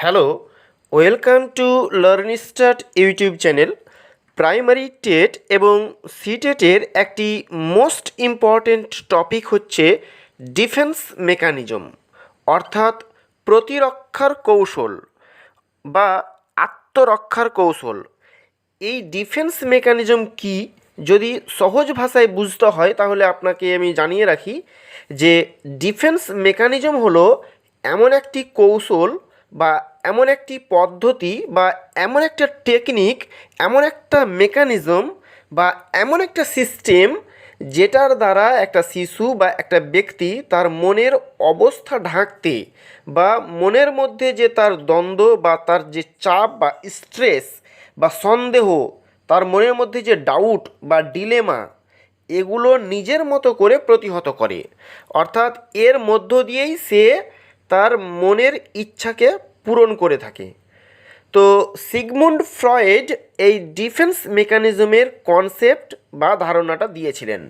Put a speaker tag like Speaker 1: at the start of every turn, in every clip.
Speaker 1: Hello welcome to learn start YouTube channel primary TET এবং সিটেটের একটি মোস্ট ইম্পর্ট্যান্ট টপিক হচ্ছে ডিফেন্স মেকানিজম অর্থাৎ প্রতিরক্ষার কৌশল বা আত্মরক্ষার কৌশল। এই ডিফেন্স মেকানিজম কি? যদি সহজ ভাষায় বুঝতে হয়, তাহলে আপনাকে আমি জানিয়ে রাখি যে ডিফেন্স মেকানিজম হলো এমন একটি কৌশল বা এমন একটি পদ্ধতি বা এমন একটা টেকনিক এমন একটা মেকানিজম বা এমন একটা সিস্টেম যেটার দ্বারা একটা শিশু বা একটা ব্যক্তি তার মনের অবস্থা ঢাকতে বা মনের মধ্যে যে তার দ্বন্দ্ব বা তার যে চাপ বা স্ট্রেস বা সন্দেহ, তার মনের মধ্যে যে ডাউট বা ডিলেমা এগুলো নিজের মতো করে প্রতিহত করে। অর্থাৎ এর মধ্য দিয়েই সে তার মনের ইচ্ছাকে পূরণ করে থাকে। তো সিগমুন্ড ফ্রয়েড এই ডিফেন্স মেকানিজমের কনসেপ্ট বা ধারণাটা দিয়েছিলেন।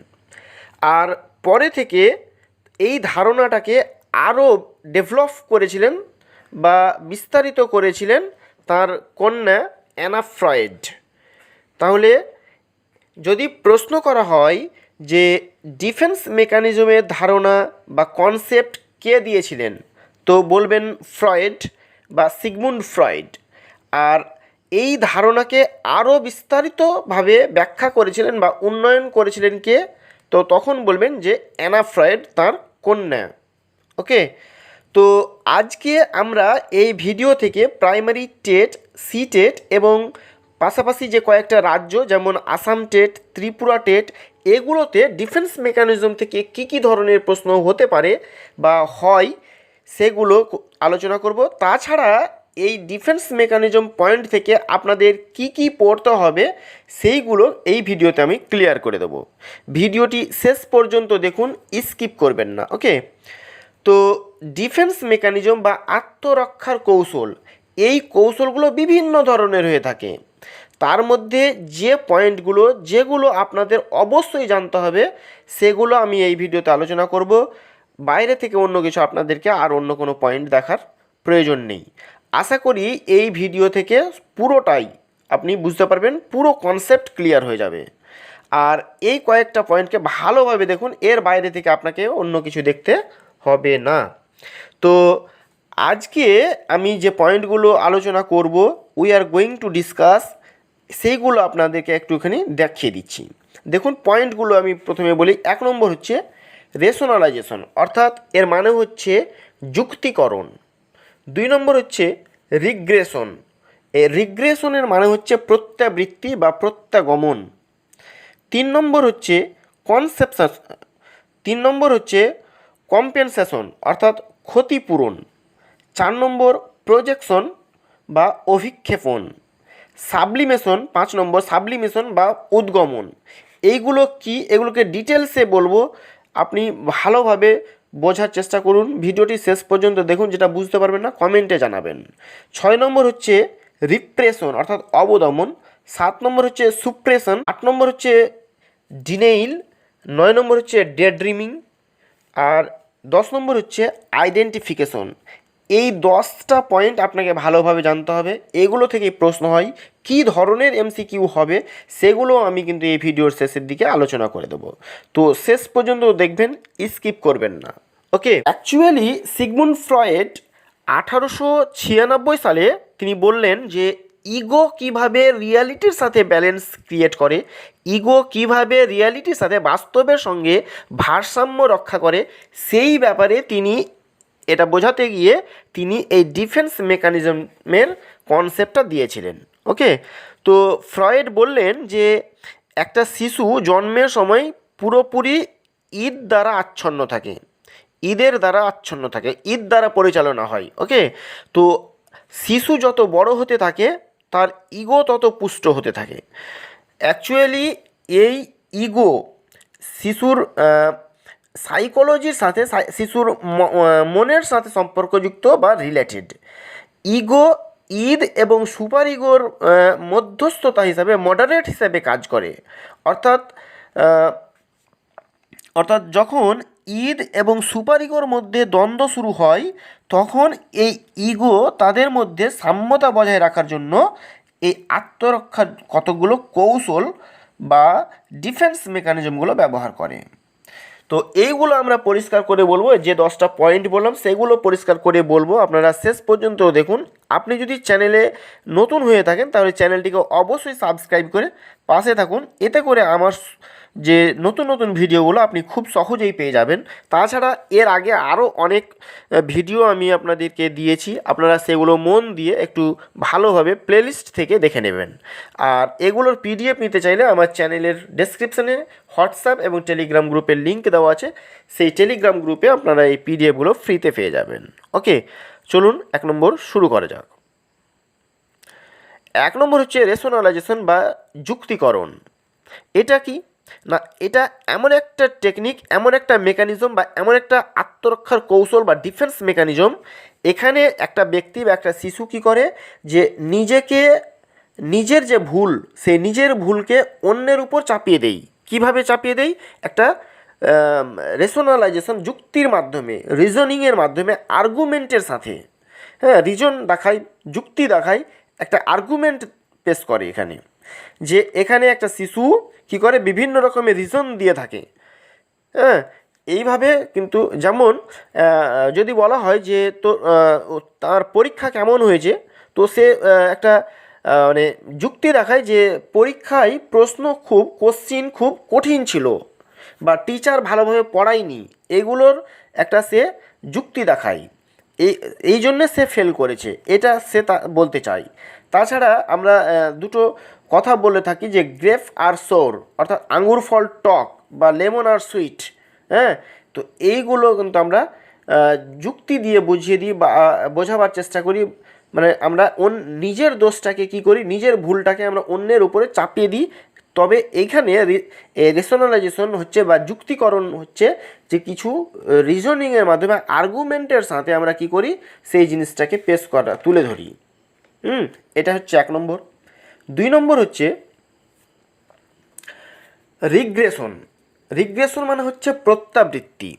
Speaker 1: আর পরে থেকে এই ধারণাটাকে আরও ডেভেলপ করেছিলেন বা বিস্তারিত করেছিলেন তার কন্যা অ্যানা ফ্রয়েড। তাহলে যদি প্রশ্ন করা হয় যে ডিফেন্স মেকানিজমের ধারণা বা কনসেপ্ট কে দিয়েছিলেন, তো বলবেন ফ্রয়েড। বা সিগমুন্ড ফ্রয়েড। আর এই ধারণাকে আরও বিস্তারিতভাবে ব্যাখ্যা করেছিলেন বা উন্নয়ন করেছিলেন কে, তো তখন বলবেন যে অ্যানা ফ্রয়েড তার কন্যা। ওকে? তো আজকে আমরা এই ভিডিও থেকে প্রাইমারি টেট, সি টেট এবং পাশাপাশি যে কয়েকটা রাজ্য, যেমন আসাম টেট, ত্রিপুরা টেট, এগুলোতে ডিফেন্স মেকানিজম থেকে কী কী ধরনের প্রশ্ন হতে পারে বা হয় সেগুলো আলোচনা করব। তাছাড়া এই ডিফেন্স মেকানিজম পয়েন্ট থেকে আপনাদের কি কি পড়তে হবে, সেইগুলো এই ভিডিওতে আমি ক্লিয়ার করে দেবো। ভিডিওটি শেষ পর্যন্ত দেখুন স্কিপ করবেন না ওকে তো ডিফেন্স মেকানিজম বা আত্মরক্ষার কৌশল, এই কৌশলগুলো বিভিন্ন ধরনের হয়ে থাকে। তার মধ্যে যে পয়েন্টগুলো যেগুলো আপনাদের অবশ্যই জানতে হবে, সেগুলো আমি এই ভিডিওতে আলোচনা করব। বাইরে থেকে অন্য কিছু আপনাদেরকে আর অন্য কোনো পয়েন্ট দেখার প্রয়োজন নেই। আশা করি এই ভিডিও থেকে পুরোটাই আপনি বুঝতে পারবেন, পুরো কনসেপ্ট ক্লিয়ার হয়ে যাবে। আর এই কয়েকটা পয়েন্টকে ভালোভাবে দেখুন, এর বাইরে থেকে আপনাকে অন্য কিছু দেখতে হবে না। তো আজকে আমি যে পয়েন্টগুলো আলোচনা করব we are going to discuss সেইগুলো আপনাদেরকে একটুখানি দেখিয়ে দিচ্ছি। দেখুন পয়েন্টগুলো আমি প্রথমে বলি, এক নম্বর হচ্ছে রেশনালাইজেশন অর্থাৎ এর মানে হচ্ছে যুক্তিকরণ। দুই নম্বর হচ্ছে রিগ্রেশন এই রিগ্রেশনের মানে হচ্ছে প্রত্যাবৃত্তি বা প্রত্যাগমন। তিন নম্বর হচ্ছে কনসেপশন তিন নম্বর হচ্ছে কম্পেনসেশন অর্থাৎ ক্ষতিপূরণ। চার নম্বর প্রজেকশন বা অভিক্ষেপণ। সাবলিমেশন পাঁচ নম্বর সাবলিমেশন বা উদ্গমন। এইগুলো কি? এগুলোকে ডিটেলসে বলব আপনি ভালোভাবে বোঝার চেষ্টা করুন। ভিডিওটি শেষ পর্যন্ত দেখুন, যেটা বুঝতে পারবেন না, কমেন্টে জানাবেন। ছয় নম্বর হচ্ছে রিপ্রেশন অর্থাৎ অবদমন। সাত নম্বর হচ্ছে সুপ্রেশন আট নম্বর হচ্ছে ডিনেইল নয় নম্বর হচ্ছে ডে ড্রিমিং আর দশ নম্বর হচ্ছে আইডেন্টিফিকেশন এই দশটা পয়েন্ট আপনাকে ভালোভাবে জানতে হবে। এগুলো থেকেই প্রশ্ন হয়, কী ধরনের এমসিকিউ হবে? সেগুলো আমি কিন্তু এই ভিডিওর শেষের দিকে আলোচনা করে দেবো। তো শেষ পর্যন্ত দেখবেন স্কিপ করবেন না। ওকে অ্যাকচুয়ালি সিগমুন্ড ফ্রয়েড আঠারোশো ছিয়ানব্বই সালে তিনি বললেন যে ইগো কীভাবে রিয়ালিটির সাথে ব্যালেন্স ক্রিয়েট করে ইগো কীভাবে রিয়ালিটির সাথে বাস্তবের সঙ্গে ভারসাম্য রক্ষা করে, সেই ব্যাপারে তিনি এটা বোঝাতে গিয়ে তিনি এই ডিফেন্স মেকানিজমের কনসেপ্টটা দিয়েছিলেন ওকে তো ফ্রয়েড বললেন যে একটা শিশু জন্মের সময় পুরোপুরি ঈদ দ্বারা আচ্ছন্ন থাকে, ঈদের দ্বারা আচ্ছন্ন থাকে, ঈদ দ্বারা পরিচালনা হয় ওকে তো শিশু যত বড় হতে থাকে, তার ইগো তত পুষ্ট হতে থাকে। অ্যাকচুয়ালি এই ইগো শিশুর সাইকোলজির সাথে শিশুর মনের সাথে সম্পর্কযুক্ত বা রিলেটেড ইগো ঈদ এবং সুপার ইগোর মধ্যস্থতা হিসাবে মডারেট হিসাবে কাজ করে। অর্থাৎ অর্থাৎ যখন ঈদ এবং সুপার ইগোর মধ্যে দ্বন্দ্ব শুরু হয়, তখন এই ইগো তাদের মধ্যে সাম্যতা বজায় রাখার জন্য এই আত্মরক্ষার কতগুলো কৌশল বা ডিফেন্স মেকানিজমগুলো ব্যবহার করে। তো এইগুলো আমরা পরিষ্কার করে বলব যে দশটা পয়েন্ট বললাম, সেগুলো পরিষ্কার করে বলব। আপনারা শেষ পর্যন্ত দেখুন। আপনি যদি চ্যানেলে নতুন হয়ে থাকেন, তাহলে চ্যানেলটিকে অবশ্যই সাবস্ক্রাইব করে পাশে থাকুন। এতে করে আমার যে নতুন নতুন ভিডিওগুলো আপনি খুব সহজেই পেয়ে যাবেন। তাছাড়া এর আগে আরও অনেক ভিডিও আমি আপনাদেরকে দিয়েছি। আপনারা সেগুলো মন দিয়ে একটু ভালোভাবে প্লেলিস্ট থেকে দেখে নেবেন। আর এগুলোর পিডিএফ নিতে চাইলে আমার চ্যানেলের ডেসক্রিপশনে হোয়াটসঅ্যাপ এবং টেলিগ্রাম গ্রুপের লিঙ্ক দেওয়া আছে। সেই টেলিগ্রাম গ্রুপে আপনারা এই পিডিএফগুলো ফ্রিতে পেয়ে যাবেন। ওকে চলুন এক নম্বর শুরু করা যাক। এক নম্বর হচ্ছে রেশনালাইজেশন বা যুক্তিকরণ। এটা কি? না, এটা এমন একটা টেকনিক এমন একটা মেকানিজম বা এমন একটা আত্মরক্ষার কৌশল বা ডিফেন্স মেকানিজম এখানে একটা ব্যক্তি বা একটা শিশু কী করে? যে নিজেকে, নিজের যে ভুল, সে নিজের ভুলকে অন্যের উপর চাপিয়ে দেই কীভাবে চাপিয়ে দেই একটা রেশনালাইজেশন যুক্তির মাধ্যমে রিজনিংয়ের মাধ্যমে আর্গুমেন্টের সাথে। হ্যাঁ রিজন দেখায়, যুক্তি দেখায়, একটা আর্গুমেন্ট পেশ করে এখানে। যে এখানে একটা শিশু কি করে বিভিন্ন রকমের রিজন দিয়ে থাকে। হ্যাঁ এইভাবে কিন্তু যেমন যদি বলা হয় যে তো তার পরীক্ষা কেমন হয়েছে, তো সে একটা মানে যুক্তি দেখায় যে পরীক্ষায় প্রশ্ন খুব কোশ্চিন খুব কঠিন ছিল, বা টিচার ভালোভাবে পড়ায়নি, এগুলোর একটা সে যুক্তি দেখায়। এই এই জন্যে সে ফেল করেছে, এটা সে তা বলতে চায়। তাছাড়া আমরা দুটো কথা বলে থাকি যে গ্রেফ আর সোর, অর্থাৎ আঙ্গুর ফল টক বা লেমন আর সুইট হ্যাঁ? তো এইগুলো কিন্তু আমরা যুক্তি দিয়ে বুঝিয়ে দিই বা বোঝাবার চেষ্টা করি। মানে আমরা অন, নিজের দোষটাকে কি করি? নিজের ভুলটাকে আমরা অন্যের উপরে চাপিয়ে দিই। তবে এইখানে রেশনালাইজেশন হচ্ছে বা যুক্তিকরণ হচ্ছে যে কিছু রিজনিংয়ের মাধ্যমে আর্গুমেন্টের সাথে আমরা কি করি? সেই জিনিসটাকে পেশ করা, তুলে ধরি। হুম? এটা হচ্ছে এক নম্বর। দুই নম্বর হচ্ছে রিগ্রেশন। রিগ্রেশন মানে হচ্ছে প্রত্যাবৃত্তি।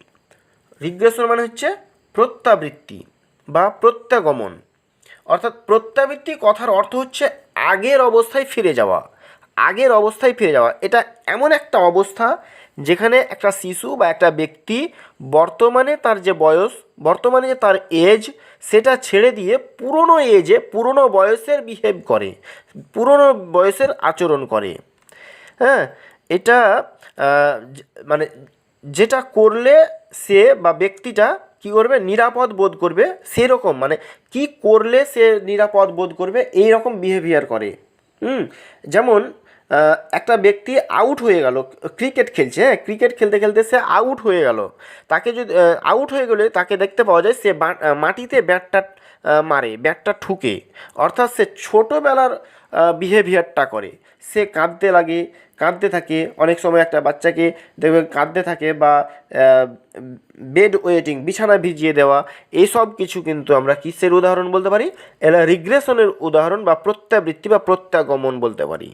Speaker 1: রিগ্রেশন মানে হচ্ছে প্রত্যাবৃত্তি বা প্রত্যাগমন। অর্থাৎ প্রত্যাবৃত্তি কথার অর্থ হচ্ছে আগের অবস্থায় ফিরে যাওয়া। আগের অবস্থায় ফিরে যাওয়া। এটা এমন একটা অবস্থা যেখানে একটা শিশু বা একটা ব্যক্তি বর্তমানে তার যে বয়স, বর্তমানে যে তার এজ সেটা ছেড়ে দিয়ে পুরনো এজে পুরনো বয়সের বিহেভ করে, পুরনো বয়সের আচরণ করে। হ্যাঁ এটা মানে যেটা করলে সে বা ব্যক্তিটা কি করবে? নিরাপদ বোধ করবে, সেরকম। মানে কি করলে সে নিরাপদ বোধ করবে? এই রকম বিহেভিয়ার করে। হুম? যেমন একটা ব্যক্তি আউট হয়ে গেল। ক্রিকেট খেলছে হ্যাঁ ক্রিকেট খেলতে খেলতে সে আউট হয়ে গেল। তাকে যদি আউট হয়ে গেলে তাকে দেখতে পাওয়া যায় সে মাটিতে ব্যাটটা মারে, ব্যাটটা ঠুকে। অর্থাৎ সে ছোটোবেলার বিহেভিয়ারটা করে। সে কাঁদতে লাগে, কাঁদতে থাকে। অনেক সময় একটা বাচ্চাকে দেখবে কাঁদতে থাকে বা বেড ওয়েটিং বিছানা ভিজিয়ে দেওয়া এইসব কিছু কিন্তু আমরা কিসের উদাহরণ বলতে পারি? এরা রিগ্রেশনের উদাহরণ বা প্রত্যাবৃত্তি বা প্রত্যাগমন বলতে পারি।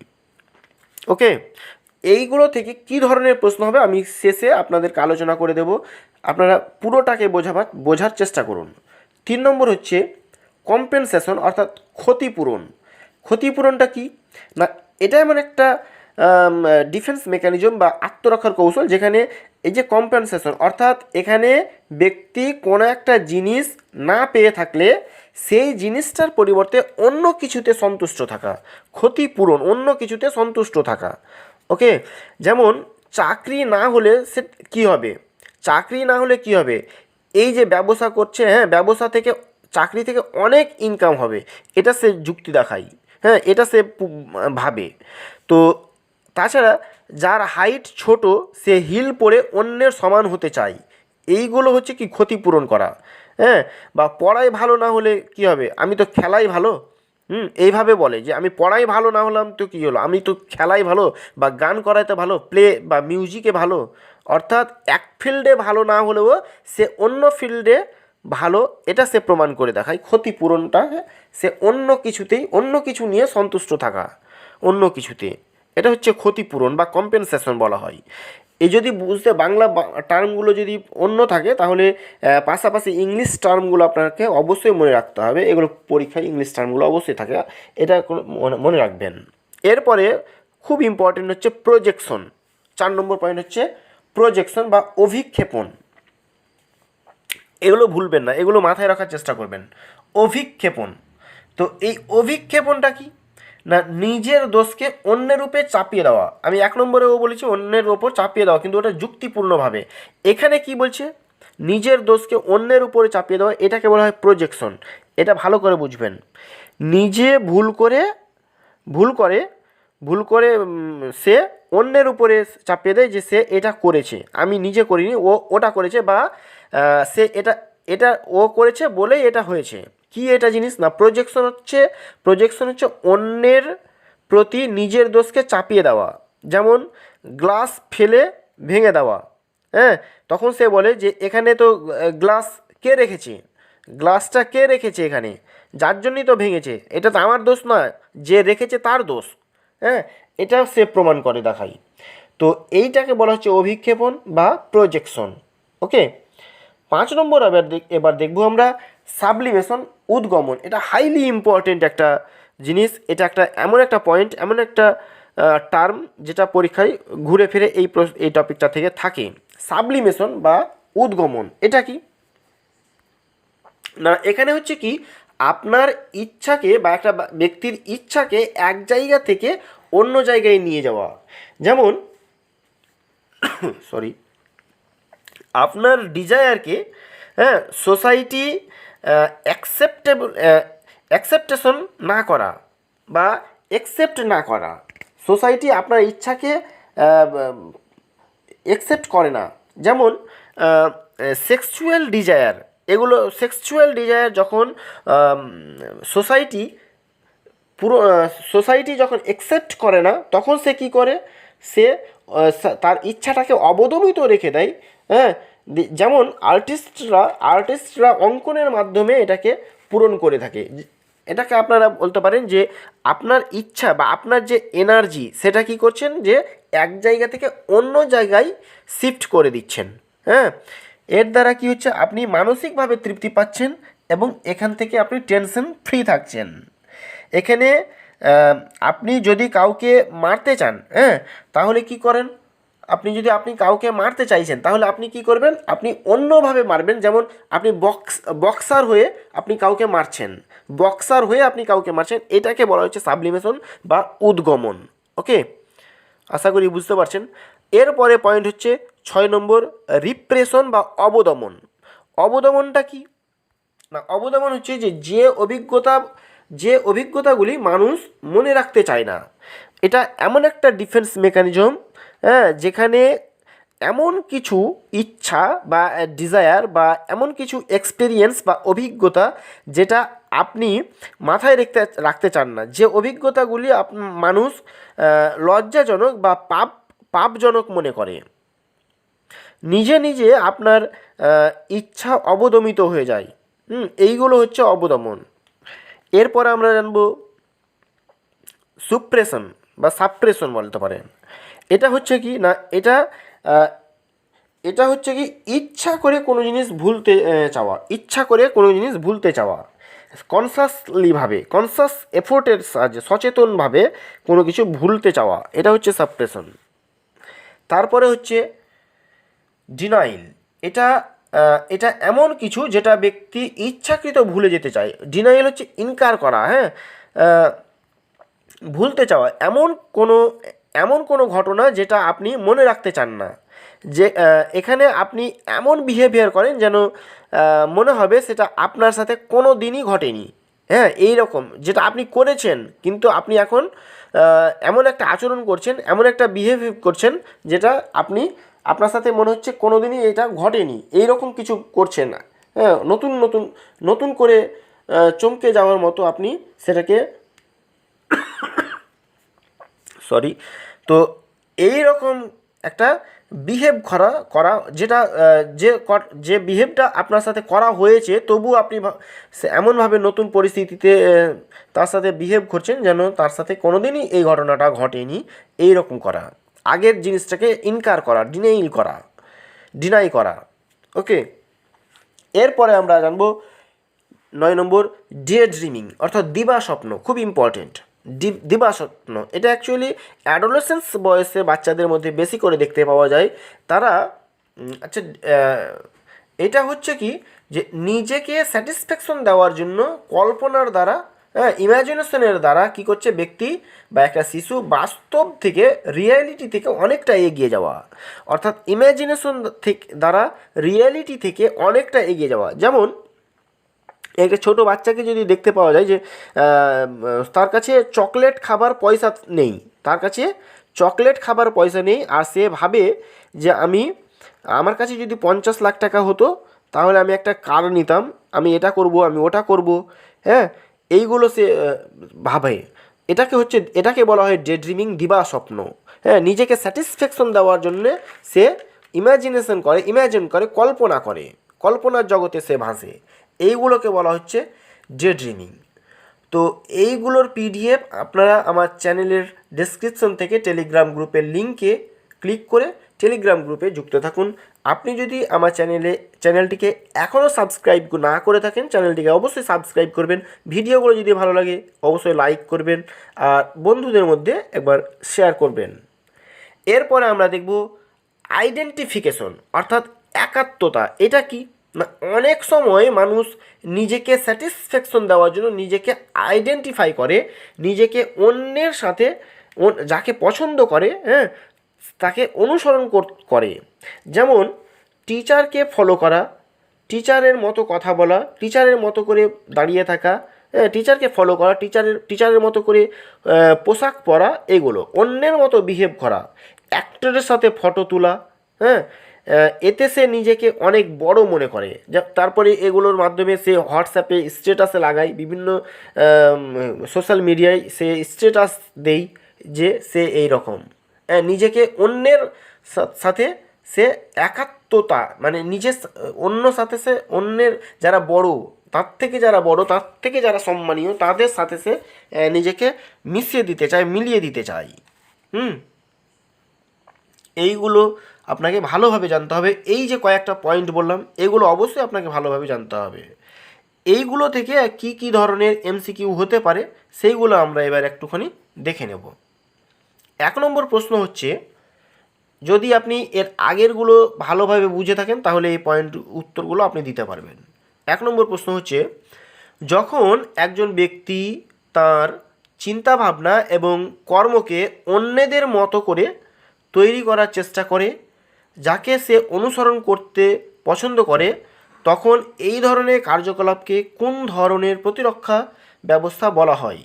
Speaker 1: ওকে এইগুলো থেকে কি ধরনের প্রশ্ন হবে আমি শেষে আপনাদেরকে আলোচনা করে দেব। আপনারা পুরোটাকে বোঝাবার, বোঝার চেষ্টা করুন। তিন নম্বর হচ্ছে কম্পেনসেশন অর্থাৎ ক্ষতিপূরণ। ক্ষতিপূরণটা কি? না, এটা এমন একটা ডিফেন্স মেকানিজম বা আত্মরক্ষার কৌশল যেখানে এই যে কম্পেনসেশন অর্থাৎ এখানে ব্যক্তি কোনো একটা জিনিস না পেয়ে থাকলে সেই জিনিসটার পরিবর্তে অন্য কিছুতে সন্তুষ্ট থাকা, ক্ষতিপূরণ, অন্য কিছুতে সন্তুষ্ট থাকা। ওকে যেমন, চাকরি না হলে সে কী হবে? চাকরি না হলে কি হবে? এই যে ব্যবসা করছে হ্যাঁ ব্যবসা থেকে, চাকরি থেকে অনেক ইনকাম হবে। এটা সে যুক্তি দেখায়। হ্যাঁ এটা সে ভাবে। তো তাছাড়া, যার হাইট ছোট, সে হিল পরে অন্যের সমান হতে চায়। এইগুলো হচ্ছে কি ক্ষতিপূরণ করা। হ্যাঁ বা পড়ায় ভালো না হলে কি হবে? আমি তো খেলাই ভালো। হুম, এইভাবে বলে যে আমি পড়াই ভালো না হলাম তো কী হলো? আমি তো খেলাই ভালো বা গান করাইতে ভালো, প্লে বা মিউজিকে ভালো। অর্থাৎ এক ফিল্ডে ভালো না হলেও সে অন্য ফিল্ডে ভালো, এটা সে প্রমাণ করে দেখায়। ক্ষতিপূরণটা সে অন্য কিছুতেই, অন্য কিছু নিয়ে সন্তুষ্ট থাকা। অন্য কিছুতে। এটা হচ্ছে ক্ষতিপূরণ বা কম্পেনসেশন বলা হয়। এই যদি বুঝতে বাংলা টার্মগুলো যদি অন্য থাকে, তাহলে পাশাপাশি ইংলিশ টার্মগুলো আপনাকে অবশ্যই মনে রাখতে হবে। এগুলো পরীক্ষায় ইংলিশ টার্মগুলো অবশ্যই থাকে। এটা মনে রাখবেন। এরপরে খুব ইম্পর্টেন্ট হচ্ছে প্রজেকশন চার নম্বর পয়েন্ট হচ্ছে প্রজেকশন বা অভিক্ষেপণ। এগুলো ভুলবেন না। এগুলো মাথায় রাখার চেষ্টা করবেন। অভিক্ষেপণ। তো এই অভিক্ষেপণটা কি? না, নিজের দোষকে অন্যের উপরে চাপিয়ে দেওয়া। আমি এক নম্বরেও বলেছি অন্যের ওপর চাপিয়ে দেওয়া, কিন্তু ওটা যুক্তিপূর্ণভাবে। এখানে কি বলছে? নিজের দোষকে অন্যের উপরে চাপিয়ে দেওয়া, এটাকে বলা হয় প্রজেকশন এটা ভালো করে বুঝবেন। নিজে ভুল করে ভুল করে ভুল করে সে অন্যের উপরে চাপিয়ে দেয় যে সে এটা করেছে। আমি নিজে করিনি, ও ওটা করেছে বা সে এটা এটা ও করেছে বলেই এটা হয়েছে। কি এটা জিনিস? না প্রজেকশন হচ্ছে প্রজেকশন হচ্ছে অন্যের প্রতি নিজের দোষকে চাপিয়ে দেওয়া। যেমন গ্লাস ফেলে ভেঙে দেওয়া। হ্যাঁ? তখন সে বলে যে, এখানে তো গ্লাস কে রেখেছে? গ্লাসটা কে রেখেছে এখানে? যার জন্যই তো ভেঙেছে। এটা তো আমার দোষ নয়। যে রেখেছে তার দোষ। হ্যাঁ? এটা সে প্রমাণ করে দেখাই। তো এইটাকে বলা হচ্ছে অভিক্ষেপণ বা প্রজেকশন ওকে? পাঁচ নম্বর এবার এবার দেখব আমরা সাবলিমেশন, উদ্গমন, এটা হাইলি ইম্পর্টেন্ট একটা জিনিস। এটা একটা এমন একটা পয়েন্ট এমন একটা টার্ম যেটা পরীক্ষায় ঘুরে ফিরে এই এই টপিকটা থেকে থাকে। সাবলিমেশন বা উদ্গমন, এটা কি? না, এখানে হচ্ছে কি, আপনার ইচ্ছাকে বা একটা ব্যক্তির ইচ্ছাকে এক জায়গা থেকে অন্য জায়গায় নিয়ে যাওয়া। যেমন সরি আপনার ডিজায়ারকে হ্যাঁ সোসাইটি অ্যাকসেপ্টেবল অ্যাকসেপ্টেশন না করা বা অ্যাকসেপ্ট না করা। সোসাইটি আপনার ইচ্ছাকে অ্যাকসেপ্ট করে না। যেমন সেক্সুয়াল ডিজায়ার এগুলো সেক্সুয়াল ডিজায়ার যখন সোসাইটি পুরো সোসাইটি যখন অ্যাকসেপ্ট করে না, তখন সে কি করে? সে, তার ইচ্ছাটাকে অবদমিত রেখে দেয় হ্যাঁ? যেমন আর্টিস্টরা আর্টিস্টরা অঙ্কনের মাধ্যমে এটাকে পূরণ করে থাকে। এটাকে আপনারা বলতে পারেন যে, আপনার ইচ্ছা বা আপনার যে এনার্জি, সেটা কি করছেন যে, এক জায়গা থেকে অন্য জায়গায় শিফট করে দিচ্ছেন। হ্যাঁ? এর দ্বারা কি হচ্ছে? আপনি মানসিকভাবে তৃপ্তি পাচ্ছেন এবং এখান থেকে আপনি টেনশন ফ্রি থাকছেন। এখানে আপনি যদি কাউকে মারতে চান হ্যাঁ তাহলে কি করেন? আপনি যদি আপনি কাউকে মারতে চাইছেন, তাহলে আপনি কি করবেন? আপনি অন্যভাবে মারবেন, যেমন আপনি বক্স, বক্সার হয়ে আপনি কাউকে মারছেন। বক্সার হয়ে আপনি কাউকে মারছেন, এটাকে বলা হচ্ছে সাবলিমেশন বা উদ্গমন, ওকে? আশা করি বুঝতে পারছেন। এরপরে পয়েন্ট হচ্ছে ছয় নম্বর রিপ্রেশন বা অবদমন। অবদমনটা কি? না, অবদমন হচ্ছে যে যে অভিজ্ঞতা, যে অভিজ্ঞতাগুলি মানুষ মনে রাখতে চায় না। এটা এমন একটা ডিফেন্স মেকানিজম হ্যাঁ যেখানে এমন কিছু ইচ্ছা বা ডিজায়ার বা এমন কিছু এক্সপিরিয়েন্স বা অভিজ্ঞতা যেটা আপনি মাথায় রাখতে রাখতে চান না। যে অভিজ্ঞতাগুলি আপ, মানুষ লজ্জাজনক বা পাপ, পাপজনক মনে করে। নিজে নিজে আপনার ইচ্ছা অবদমিত হয়ে যায়। হুম, এইগুলো হচ্ছে অবদমন। এরপর আমরা জানব সুপ্রেশন বা সাপ্রেশন বলতে পারেন এটা হচ্ছে কি, না, এটা এটা হচ্ছে কি, ইচ্ছা করে কোনো জিনিস ভুলতে চাওয়া। ইচ্ছা করে কোনো জিনিস ভুলতে চাওয়া। কনসাসলিভাবে কনসাস এফোর্টের সাহায্যে, সচেতনভাবে কোনো কিছু ভুলতে চাওয়া। এটা হচ্ছে সাপ্রেশন তারপরে হচ্ছে ডিনাইল এটা এটা এমন কিছু যেটা ব্যক্তি ইচ্ছাকৃত ভুলে যেতে চায়। ডিনাইল হচ্ছে ইনকার করা হ্যাঁ? ভুলতে চাওয়া। এমন কোনো এমন কোনো ঘটনা যেটা আপনি মনে রাখতে চান না। যে এখানে আপনি এমন বিহেভিয়ার করেন যেন মনে হবে সেটা আপনার সাথে কোনো দিনই ঘটেনি। হ্যাঁ এই রকম যেটা আপনি করেছেন, কিন্তু আপনি এখন এমন একটা আচরণ করছেন, এমন একটা বিহেভ করছেন যেটা আপনি, আপনার সাথে মনে হচ্ছে কোনো দিনই এটা ঘটেনি। এই রকম কিছু করছেন না। হ্যাঁ নতুন নতুন নতুন করে চমকে যাওয়ার মতো আপনি সেটাকে সরি তো এই রকম একটা বিহেভ করা করা যেটা যে যে বিহেভটা আপনার সাথে করা হয়েছে তবু আপনি এমনভাবে নতুন পরিস্থিতিতে তার সাথে বিহেভ করছেন যেন তার সাথে কোনো দিনই এই ঘটনাটা ঘটেনি। এই রকম করা। আগের জিনিসটাকে ইনকার করা ডিনাইল করা ডিনাই করা। ওকে এরপরে আমরা জানব নয় নম্বর ডে ড্রিমিং অর্থাৎ দিবা স্বপ্ন, খুব ইম্পর্টেন্ট দিবা স্বপ্ন এটা অ্যাকচুয়ালি অ্যাডোলেসেন্স বয়সে বাচ্চাদের মধ্যে বেশি করে দেখতে পাওয়া যায়। তারা আচ্ছা এটা হচ্ছে কি যে নিজেকে স্যাটিসফ্যাকশন দেওয়ার জন্য কল্পনার দ্বারা হ্যাঁ ইমাজিনেশনের দ্বারা কি করছে ব্যক্তি বা একটা শিশু বাস্তব থেকে রিয়ালিটি থেকে অনেকটা এগিয়ে যাওয়া। অর্থাৎ ইমাজিনেশন থেকে দ্বারা রিয়ালিটি থেকে অনেকটা এগিয়ে যাওয়া। যেমন একটা ছোট বাচ্চাকে যদি দেখতে পাওয়া যায় যে তার কাছে চকলেট খাবার পয়সা নেই, তার কাছে চকলেট খাবার পয়সা নেই, আর সে ভাবে যে আমি, আমার কাছে যদি পঞ্চাশ লাখ টাকা হতো, তাহলে আমি একটা কার নিতাম, আমি এটা করব, আমি ওটা করব হ্যাঁ? এইগুলো সে ভাবে। এটাকে হচ্ছে, এটাকে বলা হয় ডে ড্রিমিং দিবা স্বপ্ন হ্যাঁ? নিজেকে স্যাটিসফ্যাকশন দেওয়ার জন্যে সে ইমাজিনেশন করে ইমাজিন করে, কল্পনা করে। কল্পনার জগতে সে ভাসে। এইগুলোকে বলা হচ্ছে ডে ড্রিমিং তো এইগুলোর পিডিএফ আপনারা আমার চ্যানেলের ডেসক্রিপশন থেকে টেলিগ্রাম গ্রুপের লিঙ্কে ক্লিক করে টেলিগ্রাম গ্রুপে যুক্ত থাকুন। আপনি যদি আমার চ্যানেলে, চ্যানেলটিকে এখনও সাবস্ক্রাইব না করে থাকেন, চ্যানেলটিকে অবশ্যই সাবস্ক্রাইব করবেন। ভিডিওগুলো যদি ভালো লাগে, অবশ্যই লাইক করবেন আর বন্ধুদের মধ্যে একবার শেয়ার করবেন। এরপরে আমরা দেখব আইডেন্টিফিকেশন অর্থাৎ একাত্মতা, এটা কি? না অনেক সময় মানুষ নিজেকে স্যাটিসফ্যাকশন দেওয়ার জন্য নিজেকে আইডেন্টিফাই করে, নিজেকে অন্যের সাথে যাকে পছন্দ করে হ্যাঁ তাকে অনুসরণ কর- যেমন টিচারকে ফলো করা টিচারের মতো কথা বলা টিচারের মতো করে দাঁড়িয়ে থাকা হ্যাঁ টিচারকে ফলো করা টিচারের টিচারের মতো করে পোশাক পরা, এগুলো। অন্যের মতো বিহেভ করা। অ্যাক্টরের সাথে ফটো তোলা হ্যাঁ এতে সে নিজেকে অনেক বড় মনে করে। তারপরে এগুলোর মাধ্যমে সে হোয়াটসঅ্যাপে স্ট্যাটাসে লাগায়, বিভিন্ন সোশ্যাল মিডিয়ায় সে স্ট্যাটাস দেই যে সে এই রকম নিজেকে অন্যের সাথে সে একাত্মতা মানে নিজের অন্য সাথে সে অন্যের যারা বড়, তার থেকে যারা বড়, তার থেকে যারা সম্মানীয়, তাদের সাথে সে নিজেকে মিশিয়ে দিতে চায়, মিলিয়ে দিতে চায়। হুম? এইগুলো আপনাকে ভালোভাবে জানতে হবে। এই যে কয়েকটা পয়েন্ট বললাম, এগুলো অবশ্যই আপনাকে ভালোভাবে জানতে হবে। এইগুলো থেকে কি কি ধরনের এমসিকিউ হতে পারে, সেইগুলো আমরা এবার একটুখানি দেখে নেব। এক নম্বর প্রশ্ন হচ্ছে, যদি আপনি এর আগেরগুলো ভালোভাবে বুঝে থাকেন, তাহলে এই পয়েন্ট উত্তরগুলো আপনি দিতে পারবেন। এক নম্বর প্রশ্ন হচ্ছে, যখন একজন ব্যক্তি তার চিন্তাভাবনা এবং কর্মকে অন্যদের মতো করে তৈরি করার চেষ্টা করে যাকে সে অনুসরণ করতে পছন্দ করে, তখন এই ধরনের কার্যকলাপকে কোন ধরনের প্রতিরক্ষা ব্যবস্থা বলা হয়?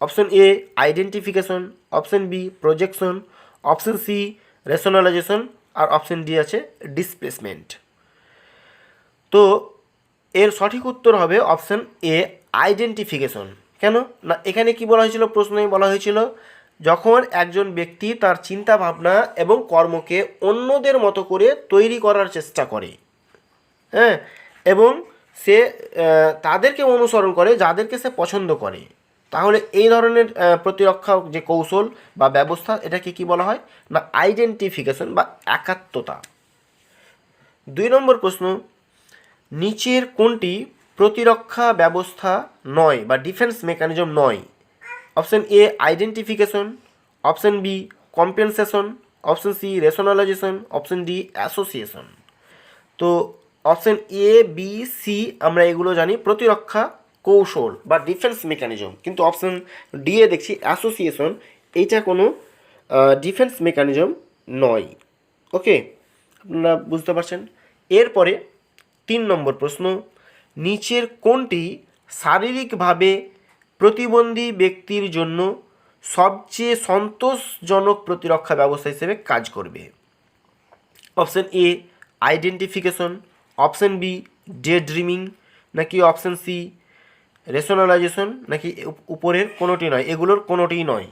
Speaker 1: Option A, identification, option B, projection, option C, rationalisation, R option D আছে, ডিসপ্লেসমেন্ট। তো এর সঠিক উত্তর হবে অপশন এ, আইডেন্টিফিকেশন। কেন? না, এখানে কি বলা হয়েছিল? প্রশ্নে বলা হয়েছিল যখন একজন ব্যক্তি তার চিন্তা ভাবনা এবং কর্মকে অন্যদের মতো করে তৈরি করার চেষ্টা করে হ্যাঁ এবং সে তাদেরকে অনুসরণ করে, যাদেরকে সে পছন্দ করে, তাহলে এই ধরনের প্রতিরক্ষা যে কৌশল বা ব্যবস্থা এটাকে কি বলা হয়? না আইডেন্টিফিকেশন বা একাত্মতা। দুই নম্বর প্রশ্ন, নিচের কোনটি প্রতিরক্ষা ব্যবস্থা নয় বা ডিফেন্স মেকানিজম নয়? Option A identification option B compensation option C rationalisation option D association তো অপশন এ বি সি আমরা এগুলো জানি, প্রতিরক্ষা কৌশল বা ডিফেন্স মেকানিজম কিন্তু অপশন ডি এ দেখছি অ্যাসোসিয়েশন এইটা কোনো ডিফেন্স মেকানিজম নয়। ওকে? আপনারা বুঝতে পারছেন? এরপরে তিন নম্বর প্রশ্ন, নিচের কোনটি শারীরিকভাবে প্রতিবন্ধী ব্যক্তির জন্য সবচেয়ে সন্তোষজনক প্রতিরক্ষা ব্যবস্থা হিসেবে কাজ করবে। Option A identification option B day dreaming নাকি অপশান সি রেশনালাইজেশন নাকি উপরের কোনোটি নয়, এগুলোর কোনোটিই নয়।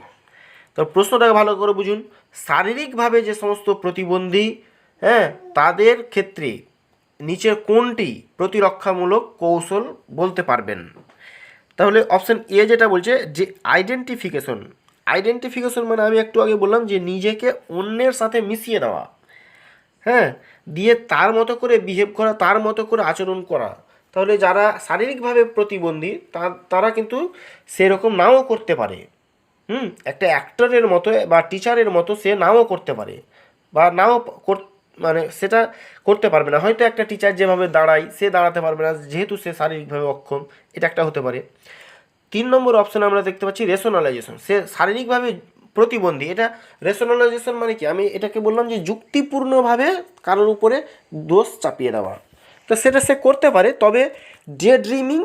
Speaker 1: তো প্রশ্নটাকে ভালো করে বুঝুন। শারীরিকভাবে যে সমস্ত প্রতিবন্ধী হ্যাঁ তাদের ক্ষেত্রে নিচের কোনটি প্রতিরক্ষামূলক কৌশল বলতে পারবেন? তাহলে অপশান এ যেটা বলছে যে আইডেন্টিফিকেশন আইডেন্টিফিকেশন মানে আমি একটু আগে বললাম যে নিজেকে অন্যের সাথে মিশিয়ে দেওয়া। হ্যাঁ দিয়ে তার মতো করে বিহেভ করা, তার মতো করে আচরণ করা। তাহলে যারা শারীরিকভাবে প্রতিবন্ধী তা- তারা কিন্তু সেরকম নাও করতে পারে। হুম, একটা অ্যাক্টরের মতো বা টিচারের মতো সে নাও করতে পারে। বা নাও মানে সেটা করতে পারবে না। হয়তো একটা টিচার যেভাবে দাঁড়ায়, সে দাঁড়াতে পারবে না, যেহেতু সে শারীরিকভাবে অক্ষম, এটা একটা হতে পারে। তিন নম্বর অপশনে আমরা দেখতে পাচ্ছি রেশনালাইজেশন সে শারীরিকভাবে প্রতিবন্ধী। এটা রেশনালাইজেশন মানে কি? আমি এটাকে বললাম যে যুক্তিপূর্ণভাবে কারোর উপরে দোষ চাপিয়ে দেওয়া। তো সেটা সে করতে পারে, তবে ডে ড্রিমিং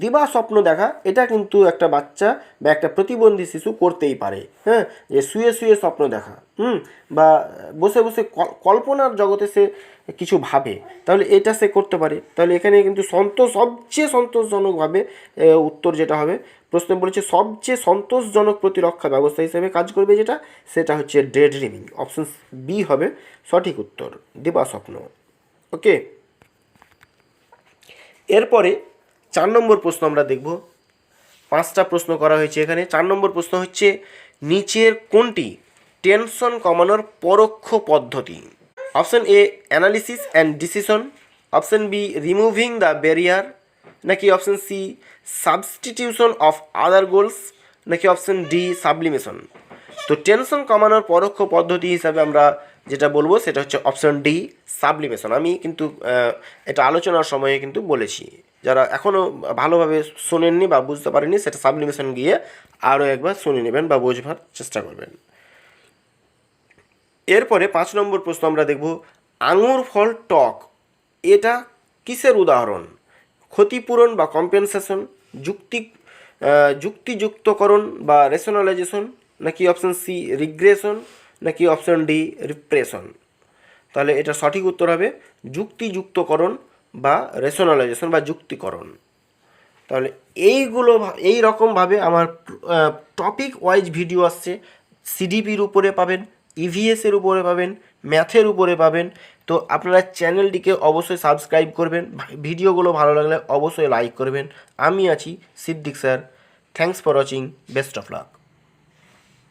Speaker 1: দিবা স্বপ্ন দেখা, এটা কিন্তু একটা বাচ্চা বা একটা প্রতিবন্ধী শিশু করতেই পারে হ্যাঁ? যে শুয়ে শুয়ে স্বপ্ন দেখা, হুম? বা বসে বসে কল্পনার জগতে সে কিছু ভাবে, তাহলে এটা সে করতে পারে। তাহলে এখানে কিন্তু সন্তোষ, সবচেয়ে সন্তোষজনকভাবে উত্তর যেটা হবে, প্রশ্ন বলেছে, সবচেয়ে সন্তোষজনক প্রতিরক্ষা ব্যবস্থা হিসেবে কাজ করবে যেটা, সেটা হচ্ছে ডে ড্রিমিং অপশন বি হবে সঠিক উত্তর, দিবা স্বপ্ন, ওকে? এরপরে চার নম্বর প্রশ্ন আমরা দেখব। পাঁচটা প্রশ্ন করা হয়েছে এখানে। চার নম্বর প্রশ্ন হচ্ছে, নিচের কোনটি টেনশন কমানোর পরোক্ষ পদ্ধতি? Option A analysis and decision option B removing the barrier নাকি option C substitution of other goals নাকি অপশন ডি সাবলিমেশন তো টেনশন কমানোর পরোক্ষ পদ্ধতি হিসাবে আমরা যেটা বলব, সেটা হচ্ছে অপশন ডি সাবলিমেশন আমি কিন্তু এটা আলোচনার সময়ে কিন্তু বলেছি। যারা এখনও ভালোভাবে শোনেননি বা বুঝতে পারেননি, সেটা সাবলিমেশন গিয়ে আরও একবার শুনে নেবেন বা বোঝবার চেষ্টা করবেন। এরপরে পাঁচ নম্বর প্রশ্ন আমরা দেখব, আঙুর ফল টক, এটা কিসের উদাহরণ? ক্ষতিপূরণ বা কম্পেনসেশন যুক্তি যুক্তিযুক্তকরণ বা রেশনালাইজেশন নাকি অপশন সি রিগ্রেশন নাকি অপশন ডি রিপ্রেশন তাহলে এটা সঠিক উত্তর হবে, যুক্তিযুক্তকরণ বা রেশনালাইজেশন বা যুক্তিকরণ। তাহলে এইগুলো এই রকমভাবে আমার টপিক ওয়াইজ ভিডিও আসছে। সিডিপির উপরে পাবেন ইভিএস এর উপরে পাবেন ম্যাথের উপরে পাবেন। তো আপনারা চ্যানেলটিকে অবশ্যই সাবস্ক্রাইব করবেন। ভিডিওগুলো ভালো লাগলে অবশ্যই লাইক করবেন। আমি আছি Siddique sir. Thanks for watching best of luck